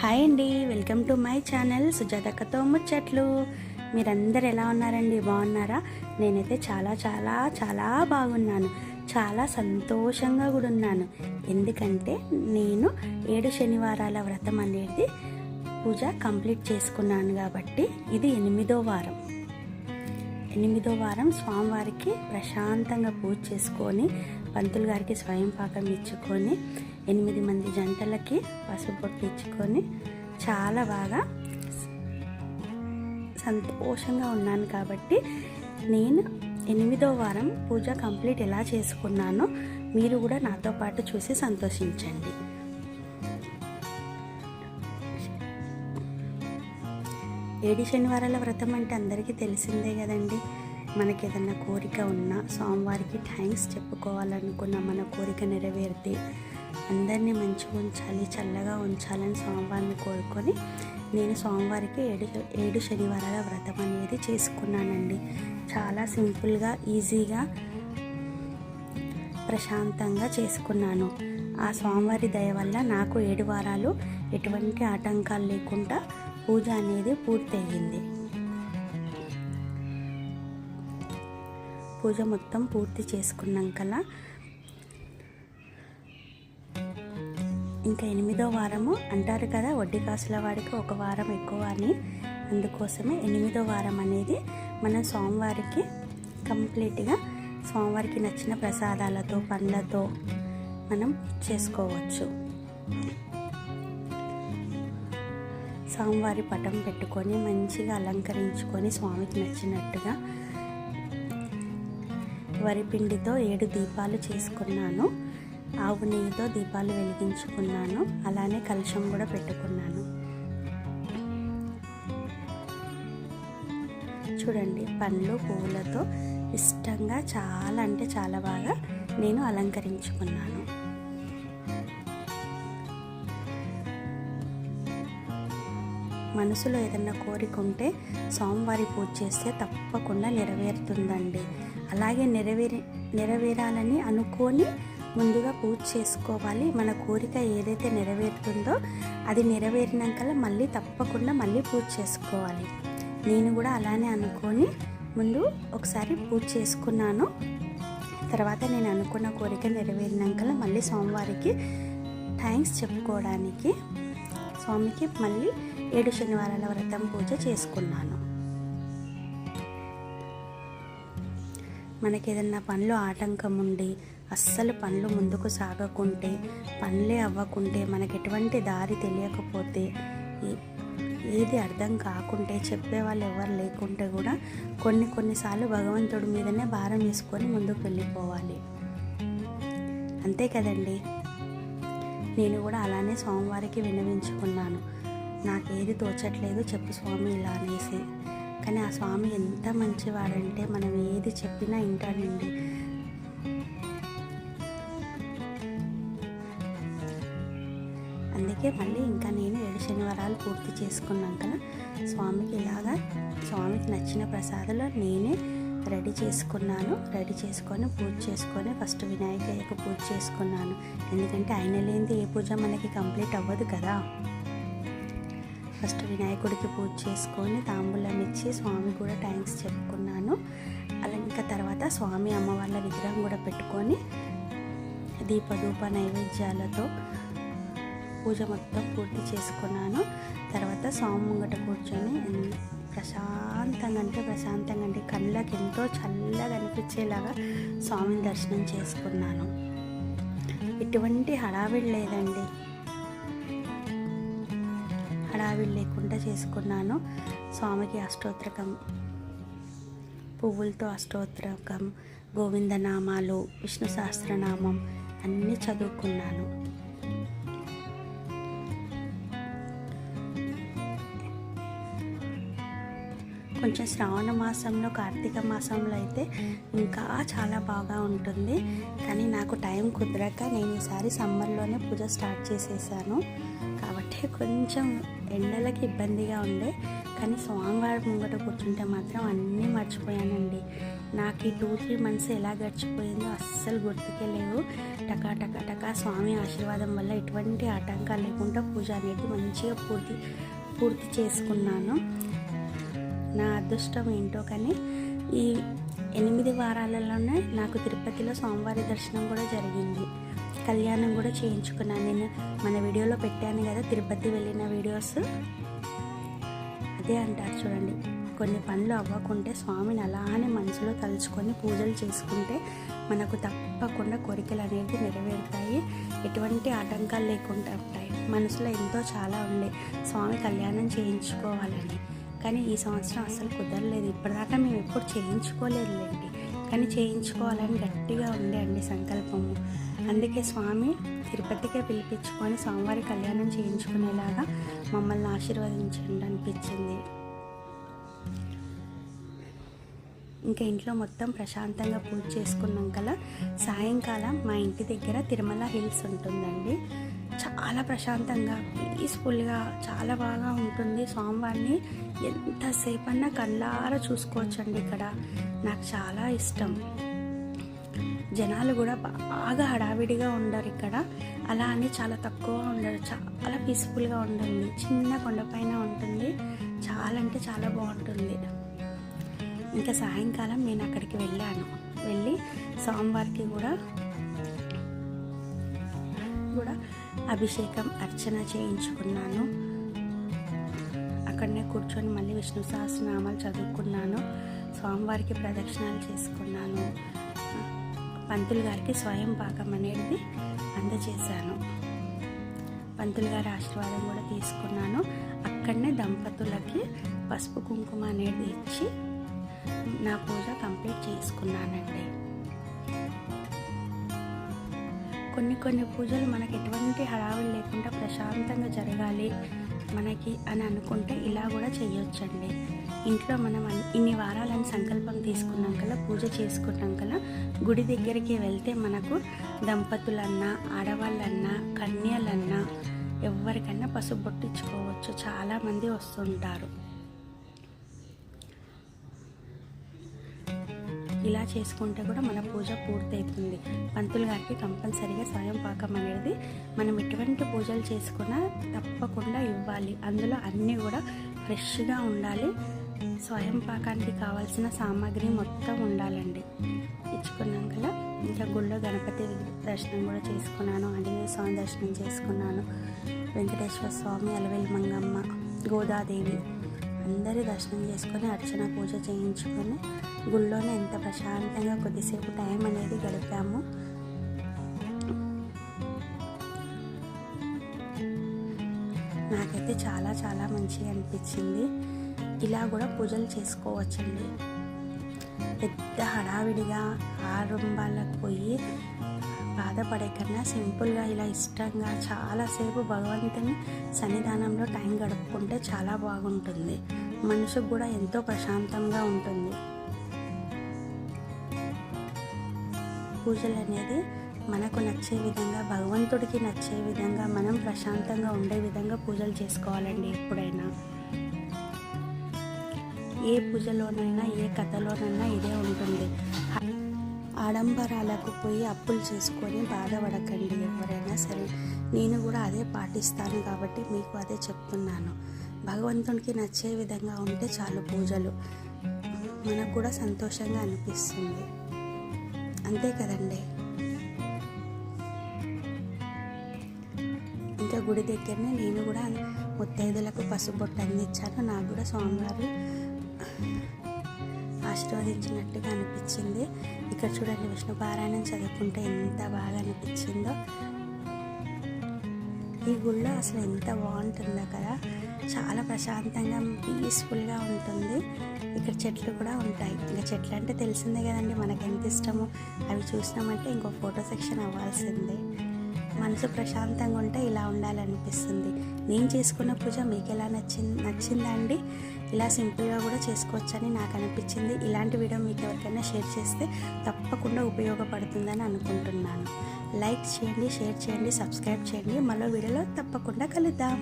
Hi అండి welcome to my channel సుజాతకతో ముచ్చట్లు. మీరందరు ఎలా ఉన్నారండి? బాగున్నారా? నేనైతే చాలా చాలా చాలా బాగున్నాను. చాలా సంతోషంగా కూడా ఉన్నాను. ఎందుకంటే నేను ఏడు శనివారాల వ్రతం అనేది పూజ కంప్లీట్ చేసుకున్నాను కాబట్టి ఇది ఎనిమిదో వారం. ఎనిమిదో వారం స్వామివారికి ప్రశాంతంగా పూజ చేసుకొని పంతులు గారికి స్వయం పాకం ఇచ్చుకొని ఎనిమిది మంది జంటలకి పసుపు బొట్టు ఇచ్చుకొని చాలా బాగా సంతోషంగా ఉన్నాను కాబట్టి నేను ఎనిమిదో వారం పూజ కంప్లీట్ ఎలా చేసుకున్నానో మీరు కూడా నాతో పాటు చూసి సంతోషించండి. ఏడు శనివారాల వ్రతం అంటే అందరికీ తెలిసిందే కదండి. మనకి ఏదన్నా కోరిక ఉన్నా స్వామివారికి థ్యాంక్స్ చెప్పుకోవాలనుకున్న మన కోరిక నెరవేరితే అందరినీ మంచిగా ఉంచాలి చల్లగా ఉంచాలని స్వామివారిని కోరుకొని నేను స్వామివారికి ఏడు ఏడు శనివారాల వ్రతం అనేది చేసుకున్నానండి. చాలా సింపుల్గా ఈజీగా ప్రశాంతంగా చేసుకున్నాను. ఆ స్వామివారి దయ వల్ల నాకు ఏడు వారాలు ఎటువంటి ఆటంకాలు లేకుండా పూజ అనేది పూర్తయింది పూజ మొత్తం పూర్తి చేసుకున్నాకలా ఇంకా ఎనిమిదో వారము అంటారు కదా వడ్డీ కాసుల వాడికి ఒక వారం ఎక్కువ అని. అందుకోసమే ఎనిమిదో వారం అనేది మనం సోమవారికి కంప్లీట్గా స్వామివారికి నచ్చిన ప్రసాదాలతో పండ్లతో మనం చేసుకోవచ్చు. స్వామివారి పటం పెట్టుకొని మంచిగా అలంకరించుకొని స్వామికి నచ్చినట్టుగా వరిపిండితో ఏడు దీపాలు చేసుకున్నాను. ఆవు నెయ్యితో దీపాలు వెలిగించుకున్నాను. అలానే కలుషం కూడా పెట్టుకున్నాను. చూడండి పండ్లు పువ్వులతో ఇష్టంగా చాలా అంటే చాలా బాగా నేను అలంకరించుకున్నాను. మనసులో ఏదన్నా కోరిక ఉంటే సోమవారి పూజ చేస్తే తప్పకుండా నెరవేరుతుందండి. అలాగే నెరవేరి నెరవేరాలని అనుకొని ముందుగా పూజ చేసుకోవాలి. మన కోరిక ఏదైతే నెరవేరుతుందో అది నెరవేరినాక మళ్ళీ తప్పకుండా మళ్ళీ పూజ చేసుకోవాలి. నేను కూడా అలానే అనుకొని ముందు ఒకసారి పూజ చేసుకున్నాను. తర్వాత నేను అనుకున్న కోరిక నెరవేరినాక మళ్ళీ స్వామివారికి థ్యాంక్స్ చెప్పుకోవడానికి స్వామికి మళ్ళీ ఏడు శనివారాల వ్రతం పూజ చేసుకున్నాను. మనకి ఏదన్నా పనులు ఆటంకం ఉండి అస్సలు పనులు ముందుకు సాగకుంటే పనులే అవ్వకుంటే మనకి ఎటువంటి దారి తెలియకపోతే ఏది అర్థం కాకుంటే చెప్పే వాళ్ళు ఎవరు లేకుంటే కూడా కొన్ని కొన్నిసార్లు భగవంతుడి మీదనే భారం వేసుకొని ముందుకు వెళ్ళిపోవాలి. అంతే కదండి? నేను కూడా అలానే స్వామివారికి వినవించుకున్నాను నాకు ఏది తోచట్లేదు చెప్పు స్వామి ఇలా అనేసి. కానీ ఆ స్వామి ఎంత మంచివాడంటే మనం ఏది చెప్పినా వింటానండి అలాగే మళ్ళీ ఇంకా నేను ఏడు శనివారాలు పూర్తి చేసుకున్నాక స్వామికి ఇలాగా స్వామికి నచ్చిన ప్రసాదాలు నేనే రెడీ చేసుకున్నాను. రెడీ చేసుకొని పూజ చేసుకొని ఫస్ట్ వినాయకయ్యకు పూజ చేసుకున్నాను. ఎందుకంటే ఆయన లేనిది ఏ పూజ మనకి కంప్లీట్ అవ్వదు కదా. ఫస్ట్ వినాయకుడికి పూజ చేసుకొని తాంబూలం ఇచ్చి స్వామి కూడా థ్యాంక్స్ చెప్పుకున్నాను. అలా ఇంకా తర్వాత స్వామి అమ్మవార్ల విగ్రహం కూడా పెట్టుకొని దీపధూప నైవేద్యాలతో పూజ మొత్తం పూర్తి చేసుకున్నాను. తర్వాత స్వామి ముంగట కూర్చొని ప్రశాంతంగా అంటే ప్రశాంతంగా అంటే కళ్ళకి ఎంతో చల్లగా అనిపించేలాగా స్వామిని దర్శనం చేసుకున్నాను. ఎటువంటి హడావిడి లేదండి. హడావిడి లేకుండా చేసుకున్నాను. స్వామికి అష్టోత్తరకం పువ్వులతో అష్టోత్తరకం గోవిందనామాలు విష్ణు సహస్రనామం అన్నీ చదువుకున్నాను. కొంచెం శ్రావణ మాసంలో కార్తీక మాసంలో అయితే ఇంకా చాలా బాగా ఉంటుంది. కానీ నాకు టైం కుదరక నేను ఈసారి సమ్మర్లోనే పూజ స్టార్ట్ చేసేసాను. కాబట్టి కొంచెం ఎండలకి ఇబ్బందిగా ఉండే కానీ స్వామివారి ముంగట కూర్చుంటే మాత్రం అన్నీ మర్చిపోయానండి. నాకు ఈ టూ త్రీ మంత్స్ ఎలా గడిచిపోయిందో అస్సలు గుర్తుకే లేవు. టకా టకా టకా స్వామి ఆశీర్వాదం వల్ల ఎటువంటి ఆటంకాలు లేకుండా పూజ అనేది మంచిగా పూర్తి పూర్తి చేసుకున్నాను. నా అదృష్టం ఏంటో కానీ ఈ ఎనిమిది వారాలలోనే నాకు తిరుపతిలో స్వామివారి దర్శనం కూడా జరిగింది. కళ్యాణం కూడా చేయించుకున్నాను. నేను మన వీడియోలో పెట్టాను కదా తిరుపతి వెళ్ళిన వీడియోస్. అదే అంటారు చూడండి. కొన్ని పనులు అవ్వకుంటే స్వామిని అలానే మనసులో తలుచుకొని పూజలు చేసుకుంటే మనకు తప్పకుండా కోరికలు అనేది నెరవేరుతాయి. ఎటువంటి ఆటంకాలు లేకుండా ఉంటాయి. మనసులో ఎంతో చాలా ఉండే. స్వామి కళ్యాణం చేయించుకోవాలని. కానీ ఈ సంవత్సరం అసలు కుదరలేదు. ఇప్పటిదాకా మేము ఎప్పుడు చేయించుకోలేదులేండి. కానీ చేయించుకోవాలని గట్టిగా ఉండే అండి సంకల్పము. అందుకే స్వామి తిరుపతికే పిలిపించుకొని స్వామివారి కళ్యాణం చేయించుకునేలాగా మమ్మల్ని ఆశీర్వదించండి అనిపించింది. ఇంకా ఇంట్లో మొత్తం ప్రశాంతంగా పూజ చేసుకున్నాం కల సాయంకాలం మా ఇంటి దగ్గర తిరుమల హిల్స్ ఉంటుందండి. చాలా ప్రశాంతంగా పీస్ఫుల్గా చాలా బాగా ఉంటుంది. స్వామివారిని ఎంతసేపన్నా కళ్ళారా చూసుకోవచ్చండి ఇక్కడ. నాకు చాలా ఇష్టం. జనాలు కూడా బాగా హడావిడిగా ఉండరు ఇక్కడ. అలా అని చాలా తక్కువ ఉండరు. చాలా పీస్ఫుల్గా ఉంటుంది. చిన్న కొండపైన ఉంటుంది. చాలా అంటే చాలా బాగుంటుంది. ఇంకా సాయంకాలం నేను అక్కడికి వెళ్ళాను. వెళ్ళి స్వామివారికి కూడా కూడా అభిషేకం అర్చన చేయించుకున్నాను. అక్కడనే కూర్చొని మళ్ళీ విష్ణు సహస్రనామాలు చదువుకున్నాను. స్వామివారికి ప్రదక్షిణాలు చేసుకున్నాను. పంతులు గారికి స్వయం పాకం అనేది అందజేశాను. పంతులు గారి ఆశీర్వాదం కూడా తీసుకున్నాను. అక్కడనే దంపతులకి పసుపు కుంకుమ అనేది ఇచ్చి నా పూజ కంప్లీట్ చేసుకున్నానండి. కొన్ని కొన్ని పూజలు మనకు ఎటువంటి హడావులు లేకుండా ప్రశాంతంగా జరగాలి. మనకి అని అనుకుంటే ఇలా కూడా చేయొచ్చండి. ఇంట్లో మనం ఇన్ని వారాలని సంకల్పం తీసుకున్నాం కదా పూజ చేసుకున్నాం కదా గుడి దగ్గరికి వెళ్తే మనకు దంపతులన్నా ఆడవాళ్ళన్నా కన్యలన్నా ఎవరికన్నా పసుపు బొట్టించుకోవచ్చు చాలామంది వస్తుంటారు. ఇలా చేసుకుంటే కూడా మన పూజ పూర్తయితుంది. పంతులు గారికి కంపల్సరీగా స్వయం పాకం అనేది మనం ఎటువంటి పూజలు చేసుకున్నా తప్పకుండా ఇవ్వాలి. అందులో అన్నీ కూడా ఫ్రెష్గా ఉండాలి. స్వయం పాకానికి కావాల్సిన సామాగ్రి మొత్తం ఉండాలండి. ఇచ్చుకున్నాం కదా. ఇంకా గుళ్ళో గణపతి దర్శనం కూడా చేసుకున్నాను. ఆంజనేయ స్వామి దర్శనం చేసుకున్నాను. వెంకటేశ్వర స్వామి అలవెల్ మంగమ్మ గోదాదేవి అందరి దర్శనం చేసుకొని అర్చన పూజ చేయించుకొని గుళ్ళోనే ఎంత ప్రశాంతంగా కొద్దిసేపు టైం అనేది గడిపాము. నాకైతే చాలా చాలా మంచిగా అనిపించింది. ఇలా కూడా పూజలు చేసుకోవచ్చండి. పెద్ద హడావిడిగా ఆరంభాలకు పోయి బాధపడే కన్నా సింపుల్గా ఇలా ఇష్టంగా చాలాసేపు భగవంతుని సన్నిధానంలో టైం గడుపుకుంటే చాలా బాగుంటుంది. మనసుకు కూడా ఎంతో ప్రశాంతంగా ఉంటుంది. పూజలు అనేది మనకు నచ్చే విధంగా భగవంతుడికి నచ్చే విధంగా మనం ప్రశాంతంగా ఉండే విధంగా పూజలు చేసుకోవాలండి ఎప్పుడైనా. ఏ పూజలోనైనా ఏ కథలోనైనా ఇదే ఉంటుంది. ఆడంబరాలకు పోయి అప్పులు చేసుకొని బాధపడకండి ఎవరైనా సరే. నేను కూడా అదే పాటిస్తాను కాబట్టి మీకు అదే చెప్తున్నాను. భగవంతునికి నచ్చే విధంగా ఉంటే చాలు పూజలు. మనకు కూడా సంతోషంగా అనిపిస్తుంది. అంతే కదండి? ఇంకా గుడి దగ్గరనే నేను కూడా ముత్తైదులకు పసుబొట్టు అందించాను. నాకు కూడా స్వామివారు ఆశీర్వదించినట్టుగా అనిపించింది. ఇక్కడ చూడండి విష్ణు పారాయణం చదువుకుంటే ఎంత బాగా అనిపించిందో. ఈ గుళ్ళో అసలు ఎంత బాగుంటుందో కదా. చాలా ప్రశాంతంగా పీస్ఫుల్గా ఉంటుంది. ఇక్కడ చెట్లు కూడా ఉంటాయి. ఇంకా చెట్లు అంటే తెలిసిందే కదండి మనకి ఎంత ఇష్టమో. అవి చూసినామంటే ఇంకో ఫోటో సెక్షన్ అవ్వాల్సిందే. మనసు ప్రశాంతంగా ఉంటే ఇలా ఉండాలనిపిస్తుంది. నేను చేసుకున్న పూజ మీకు ఎలా నచ్చింది నచ్చిందా అండి ఇలా సింపుల్గా కూడా చేసుకోవచ్చని నాకు అనిపించింది ఇలాంటి వీడియో మీకు ఎవరికైనా షేర్ చేస్తే తప్పకుండా ఉపయోగపడుతుందని అనుకుంటున్నాను. లైక్ చేయండి షేర్ చేయండి సబ్స్క్రైబ్ చేయండి. మరో వీడియోలో తప్పకుండా కలుద్దాం.